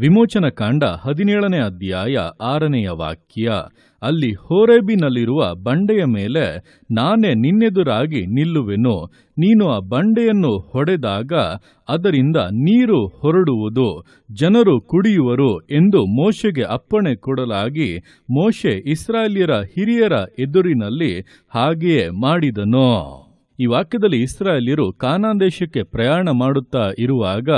ವಿಮೋಚನ ಕಾಂಡ ಹದಿನೇಳನೇ ಅಧ್ಯಾಯ ಆರನೆಯ ವಾಕ್ಯ. ಅಲ್ಲಿ ಹೋರೇಬಿನಲ್ಲಿರುವ ಬಂಡೆಯ ಮೇಲೆ ನಾನೇ ನಿನ್ನೆದುರಾಗಿ ನಿಲ್ಲುವೆನು. ನೀನು ಆ ಬಂಡೆಯನ್ನು ಹೊಡೆದಾಗ ಅದರಿಂದ ನೀರು ಹೊರಡುವುದು. ಜನರು ಕುಡಿಯುವರು ಎಂದು ಮೋಶೆಗೆ ಅಪ್ಪಣೆ ಕೊಡಲಾಗಿ ಮೋಶೆ ಇಸ್ರಾಯೇಲ್ಯರ ಹಿರಿಯರ ಎದುರಿನಲ್ಲಿ ಹಾಗೆಯೇ ಮಾಡಿದನು. ಈ ವಾಕ್ಯದಲ್ಲಿ ಇಸ್ರಾಯೇಲ್ಯರು ಕಾನಾನ್ ದೇಶಕ್ಕೆ ಪ್ರಯಾಣ ಮಾಡುತ್ತಾ ಇರುವಾಗ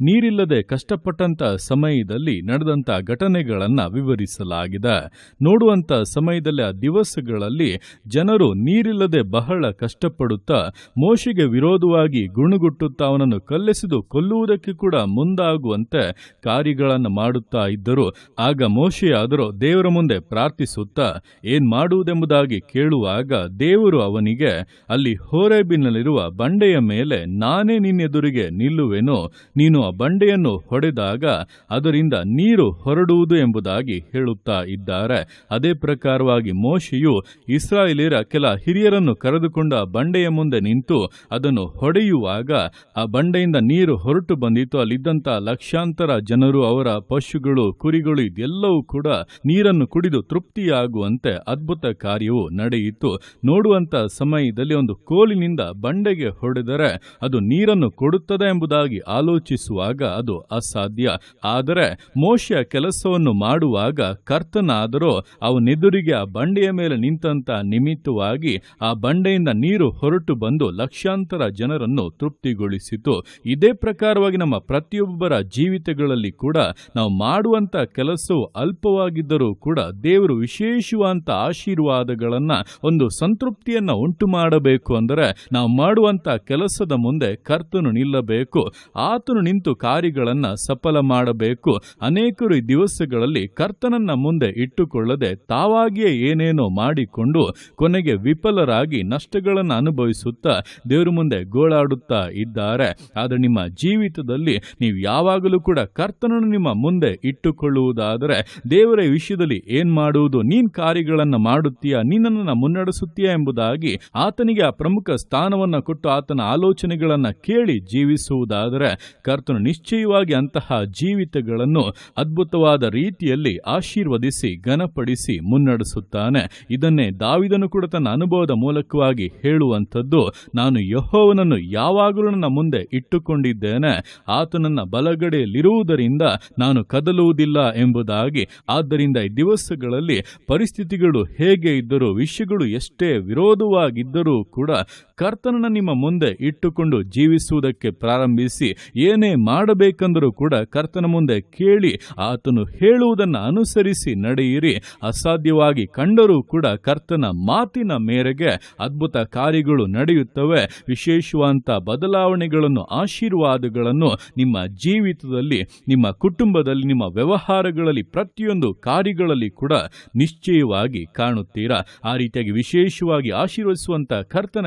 ನೀರಿಲ್ಲದೆ ಕಷ್ಟಪಟ್ಟಂತ ಸಮಯದಲ್ಲಿ ನಡೆದಂತ ಘಟನೆಗಳನ್ನ ವಿವರಿಸಲಾಗಿದೆ. ನೋಡುವಂತ ಸಮಯದಲ್ಲಿ ಆ ದಿವಸಗಳಲ್ಲಿ ಜನರು ನೀರಿಲ್ಲದೆ ಬಹಳ ಕಷ್ಟಪಡುತ್ತಾ ಮೋಶೆಗೆ ವಿರೋಧವಾಗಿ ಗುಣುಗುಟ್ಟುತ್ತಾ ಅವನನ್ನು ಕಲ್ಲೆಸೆದು ಕೊಲ್ಲುವುದಕ್ಕೆ ಕೂಡ ಮುಂದಾಗುವಂತೆ ಕಾರ್ಯಗಳನ್ನು ಮಾಡುತ್ತಾ ಇದ್ದರು. ಆಗ ಮೋಶೆಯಾದರೂ ದೇವರ ಮುಂದೆ ಪ್ರಾರ್ಥಿಸುತ್ತಾ, ಏನ್ ಮಾಡುವುದೆಂಬುದಾಗಿ ಕೇಳುವಾಗ ದೇವರು ಅವನಿಗೆ ಅಲ್ಲಿ ಹೋರೇಬಿನಲ್ಲಿರುವ ಬಂಡೆಯ ಮೇಲೆ ನಾನೇ ನಿನ್ನೆದುರಿಗೆ ನಿಲ್ಲುವೆನು, ನೀನು ಆ ಬಂಡೆಯನ್ನು ಹೊಡೆದಾಗ ಅದರಿಂದ ನೀರು ಹೊರಡುವುದು ಎಂಬುದಾಗಿ ಹೇಳುತ್ತಾ ಇದ್ದಾರೆ. ಅದೇ ಪ್ರಕಾರವಾಗಿ ಮೋಶಿಯು ಇಸ್ರಾಯೇಲಿರ ಕೆಲ ಹಿರಿಯರನ್ನು ಕರೆದುಕೊಂಡು ಬಂಡೆಯ ಮುಂದೆ ನಿಂತು ಅದನ್ನು ಹೊಡೆಯುವಾಗ ಆ ಬಂಡೆಯಿಂದ ನೀರು ಹೊರಟು ಬಂದಿತು ಅಲ್ಲಿದ್ದಂತಹ ಲಕ್ಷಾಂತರ ಜನರು, ಅವರ ಪಶುಗಳು, ಕುರಿಗಳು ಇದೆಲ್ಲವೂ ಕೂಡ ನೀರನ್ನು ಕುಡಿದು ತೃಪ್ತಿಯಾಗುವಂತೆ ಅದ್ಭುತ ಕಾರ್ಯವು ನಡೆಯಿತು. ನೋಡುವಂತ ಸಮಯದಲ್ಲಿ ಒಂದು ಕೋಲಿನಿಂದ ಬಂಡೆಗೆ ಹೊಡೆದರೆ ಅದು ನೀರನ್ನು ಕೊಡುತ್ತದೆ ಎಂಬುದಾಗಿ ಆಲೋಚಿಸುವಾಗ ಅದು ಅಸಾಧ್ಯ. ಆದರೆ ಮೋಶ್ಯ ಕೆಲಸವನ್ನು ಮಾಡುವಾಗ ಕರ್ತನಾದರೂ ಅವನೆದುರಿಗೆ ಆ ಬಂಡೆಯ ಮೇಲೆ ನಿಂತಹ ನಿಮಿತ್ತವಾಗಿ ಆ ಬಂಡೆಯಿಂದ ನೀರು ಹೊರಟು ಬಂದು ಲಕ್ಷಾಂತರ ಜನರನ್ನು ತೃಪ್ತಿಗೊಳಿಸಿತು. ಇದೇ ಪ್ರಕಾರವಾಗಿ ನಮ್ಮ ಪ್ರತಿಯೊಬ್ಬರ ಜೀವಿತಗಳಲ್ಲಿ ಕೂಡ ನಾವು ಮಾಡುವಂತ ಕೆಲಸವು ಅಲ್ಪವಾಗಿದ್ದರೂ ಕೂಡ ದೇವರು ವಿಶೇಷವಾದಂಥ ಆಶೀರ್ವಾದಗಳನ್ನ, ಒಂದು ಸಂತೃಪ್ತಿಯನ್ನ ಉಂಟು ಮಾಡಬೇಕು ಅಂದರೆ ನಾವು ಮಾಡುವಂತ ಕೆಲಸದ ಮುಂದೆ ಕರ್ತನು ನಿಲ್ಲಬೇಕು. ಆತನು ನಿಂತು ಕಾರ್ಯಗಳನ್ನು ಸಫಲ ಮಾಡಬೇಕು. ಅನೇಕರು ಈ ದಿವಸಗಳಲ್ಲಿ ಕರ್ತನನ್ನ ಮುಂದೆ ಇಟ್ಟುಕೊಳ್ಳದೆ ತಾವಾಗಿಯೇ ಏನೇನೋ ಮಾಡಿಕೊಂಡು ಕೊನೆಗೆ ವಿಫಲರಾಗಿ ನಷ್ಟಗಳನ್ನು ಅನುಭವಿಸುತ್ತಾ ದೇವರ ಮುಂದೆ ಗೋಳಾಡುತ್ತಾ ಇದ್ದಾರೆ. ಆದರೆ ನಿಮ್ಮ ಜೀವಿತದಲ್ಲಿ ನೀವು ಯಾವಾಗಲೂ ಕೂಡ ಕರ್ತನನ್ನು ನಿಮ್ಮ ಮುಂದೆ ಇಟ್ಟುಕೊಳ್ಳುವುದಾದರೆ ದೇವರ ವಿಷಯದಲ್ಲಿ ಏನ್ ಮಾಡುವುದು? ನೀನ್ ಕಾರ್ಯಗಳನ್ನು ಮಾಡುತ್ತೀಯಾ? ನಿನ್ನನ್ನು ಮುನ್ನಡೆಸುತ್ತೀಯಾ ಎಂಬುದಾಗಿ ಆತನಿಗೆ ಆ ಪ್ರಮುಖ ಸ್ಥಾನವನ್ನ ಕೊಟ್ಟು ಆತನ ಆಲೋಚನೆಗಳನ್ನು ಕೇಳಿ ಜೀವಿಸುವುದಾದರೆ ಕರ್ತನು ನಿಶ್ಚಯವಾಗಿ ಅಂತಹ ಜೀವಿತಗಳನ್ನು ಅದ್ಭುತವಾದ ರೀತಿಯಲ್ಲಿ ಆಶೀರ್ವದಿಸಿ, ಘನಪಡಿಸಿ ಮುನ್ನಡೆಸುತ್ತಾನೆ. ಇದನ್ನೇ ದಾವಿದನು ಕೂಡ ತನ್ನ ಅನುಭವದ ಮೂಲಕವಾಗಿ ಹೇಳುವಂಥದ್ದು, ನಾನು ಯಹೋವನನ್ನು ಯಾವಾಗಲೂ ನನ್ನ ಮುಂದೆ ಇಟ್ಟುಕೊಂಡಿದ್ದೇನೆ, ಆತನನ್ನ ಬಲಗಡೆಯಲ್ಲಿರುವುದರಿಂದ ನಾನು ಕದಲುವುದಿಲ್ಲ ಎಂಬುದಾಗಿ. ಆದ್ದರಿಂದ ಈ ದಿವಸಗಳಲ್ಲಿ ಪರಿಸ್ಥಿತಿಗಳು ಹೇಗೆ ಇದ್ದರೂ, ವಿಷಯಗಳು ಎಷ್ಟೇ ವಿರೋಧವಾಗಿದ್ದರೂ ಕೂಡ ಕರ್ತನನ್ನ ನಿಮ್ಮ ಮುಂದೆ ಇಟ್ಟುಕೊಂಡು ಜೀವಿಸುವುದಕ್ಕೆ ಪ್ರಾರಂಭಿಸಿ ಏನೇ ಮಾಡಬೇಕೆಂದರೂ ಕೂಡ ಕರ್ತನ ಮುಂದೆ ಕೇಳಿ ಆತನು ಹೇಳುವುದನ್ನು ಅನುಸರಿಸಿ ನಡೆಯಿರಿ. ಅಸಾಧ್ಯವಾಗಿ ಕಂಡರೂ ಕೂಡ ಕರ್ತನ ಮಾತಿನ ಮೇರೆಗೆ ಅದ್ಭುತ ಕಾರ್ಯಗಳು ನಡೆಯುತ್ತವೆ. ವಿಶೇಷವಾದಂಥ ಬದಲಾವಣೆಗಳನ್ನು, ಆಶೀರ್ವಾದಗಳನ್ನು ನಿಮ್ಮ ಜೀವಿತದಲ್ಲಿ, ನಿಮ್ಮ ಕುಟುಂಬದಲ್ಲಿ, ನಿಮ್ಮ ವ್ಯವಹಾರಗಳಲ್ಲಿ, ಪ್ರತಿಯೊಂದು ಕಾರ್ಯಗಳಲ್ಲಿ ಕೂಡ ನಿಶ್ಚಯವಾಗಿ ಕಾಣುತ್ತೀರಾ? ಆ ರೀತಿಯಾಗಿ ವಿಶೇಷವಾಗಿ ಆಶೀರ್ವದಿಸುವಂಥ ಕರ್ತನ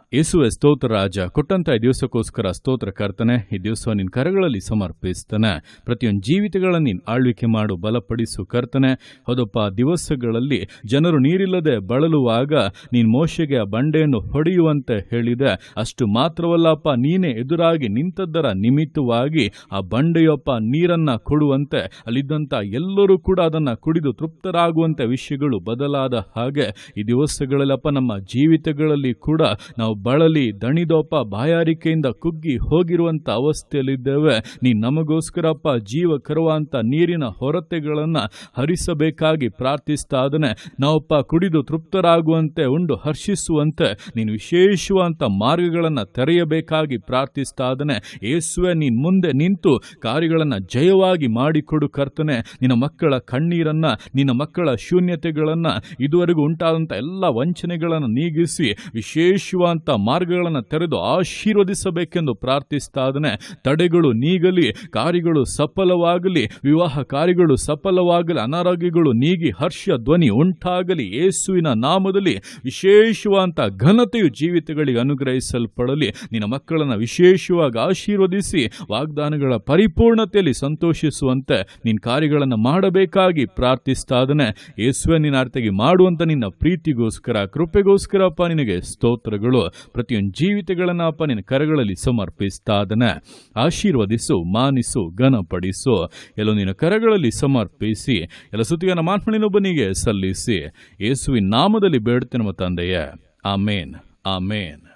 ಯೇಸುವೆ ಸ್ತೋತ್ರ ರಾಜ, ಕೊಟ್ಟಂತ ಈ ದಿವಸಕ್ಕೋಸ್ಕರ ಸ್ತೋತ್ರ ಕರ್ತನೆ, ಈ ದಿವಸ ನಿನ್ನ ಕರಗಳಲ್ಲಿ ಸಮರ್ಪಿಸ್ತಾನೆ. ಪ್ರತಿಯೊಂದು ಜೀವಿತಗಳನ್ನು ನೀನು ಆಳ್ವಿಕೆ ಮಾಡು, ಬಲಪಡಿಸು ಕರ್ತನೆ. ಹೌದಪ್ಪ ದಿವಸಗಳಲ್ಲಿ ಜನರು ನೀರಿಲ್ಲದೆ ಬಳಲುವಾಗ ನೀನು ಮೋಶೆಗೆ ಆ ಬಂಡೆಯನ್ನು ಹೊಡೆಯುವಂತೆ ಹೇಳಿದೆ. ಅಷ್ಟು ಮಾತ್ರವಲ್ಲಪ್ಪ, ನೀನೇ ಎದುರಾಗಿ ನಿಂತದ್ದರ ನಿಮಿತ್ತವಾಗಿ ಆ ಬಂಡೆಯೊಪ್ಪ ನೀರನ್ನ ಕೊಡುವಂತೆ ಅಲ್ಲಿದ್ದಂಥ ಎಲ್ಲರೂ ಕೂಡ ಅದನ್ನ ಕುಡಿದು ತೃಪ್ತರಾಗುವಂತೆ ವಿಷಯಗಳು ಬದಲಾದ ಹಾಗೆ ಈ ದಿವಸಗಳಲ್ಲಪ್ಪ ನಮ್ಮ ಜೀವಿತಗಳಲ್ಲಿ ಕೂಡ ನಾವು ಬಳಲಿ ದಣಿದೋಪ ಬಾಯಾರಿಕೆಯಿಂದ ಕುಗ್ಗಿ ಹೋಗಿರುವಂತ ಅವಸ್ಥೆಯಲ್ಲಿದ್ದೇವೆ. ನೀ ನಮಗೋಸ್ಕರಪ್ಪ ಜೀವ ಕರುವಂಥ ನೀರಿನ ಹೊರತೆಗಳನ್ನ ಹರಿಸಬೇಕಾಗಿ ಪ್ರಾರ್ಥಿಸ್ತಾದನೆ ನಾವಪ್ಪ ಕುಡಿದು ತೃಪ್ತರಾಗುವಂತೆ, ಉಂಡು ಹರ್ಷಿಸುವಂತೆ, ನೀನು ವಿಶೇಷವಂತ ಮಾರ್ಗಗಳನ್ನು ತೆರೆಯಬೇಕಾಗಿ ಪ್ರಾರ್ಥಿಸ್ತಾದನೆ ಯೇಸುವೆ ನೀನ್ ಮುಂದೆ ನಿಂತು ಕಾರ್ಯಗಳನ್ನು ಜಯವಾಗಿ ಮಾಡಿಕೊಡು ಕರ್ತನೆ. ನಿನ್ನ ಮಕ್ಕಳ ಕಣ್ಣೀರನ್ನ, ನಿನ್ನ ಮಕ್ಕಳ ಶೂನ್ಯತೆಗಳನ್ನ, ಇದುವರೆಗೂ ಉಂಟಾದಂಥ ಎಲ್ಲ ವಂಚನೆಗಳನ್ನು ನೀಗಿಸಿ ಮಾರ್ಗಗಳನ್ನು ತೆರೆದು ಆಶೀರ್ವದಿಸಬೇಕೆಂದು ಪ್ರಾರ್ಥಿಸ್ತಾ ಇದ್ದಾನೆ. ತಡೆಗಳು ನೀಗಲಿ, ಕಾರ್ಯಗಳು ಸಫಲವಾಗಲಿ, ವಿವಾಹ ಕಾರ್ಯಗಳು ಸಫಲವಾಗಲಿ, ಅನಾರೋಗ್ಯಗಳು ನೀಗಿ ಹರ್ಷ ಧ್ವನಿ ಉಂಟಾಗಲಿ, ಯೇಸುವಿನ ನಾಮದಲ್ಲಿ ವಿಶೇಷವಾದಂಥ ಘನತೆಯು ಜೀವಿತಗಳಿಗೆ ಅನುಗ್ರಹಿಸಲ್ಪಡಲಿ. ನಿನ್ನ ಮಕ್ಕಳನ್ನು ವಿಶೇಷವಾಗಿ ಆಶೀರ್ವದಿಸಿ, ವಾಗ್ದಾನಗಳ ಪರಿಪೂರ್ಣತೆಯಲ್ಲಿ ಸಂತೋಷಿಸುವಂತೆ ನಿನ್ನ ಕಾರ್ಯಗಳನ್ನು ಮಾಡಬೇಕಾಗಿ ಪ್ರಾರ್ಥಿಸ್ತಾ ಇದ್ದಾನೆ. ಯೇಸುವೆ ನಿನ್ನ ಅರ್ಥಗೆ ಮಾಡುವಂತ ನಿನ್ನ ಪ್ರೀತಿಗೋಸ್ಕರ, ಕೃಪೆಗೋಸ್ಕರಪ್ಪ ನಿನಗೆ ಸ್ತೋತ್ರಗಳು. ಪ್ರತಿಯೊಂದು ಜೀವಿತಗಳನ್ನು ಅಪ್ಪ ನಿನ್ನ ಕರಗಳಲ್ಲಿ ಸಮರ್ಪಿಸ್ತಾ ಆಶೀರ್ವದಿಸು, ಮಾನಿಸು, ಘನಪಡಿಸು. ಎಲ್ಲೋ ನಿನ್ನ ಕರಗಳಲ್ಲಿ ಸಮರ್ಪಿಸಿ, ಎಲ್ಲ ಸುತ್ತಿಗನ ಮಾತ್ಮಳಿನೊಬ್ಬನಿಗೆ ಸಲ್ಲಿಸಿ. ಯೇಸುವಿನ ನಾಮದಲ್ಲಿ ಬೇಡ್ತೇನೆ ನಮ್ಮ ತಂದೆಯೇ. ಆಮೇನ್. ಆಮೇನ್.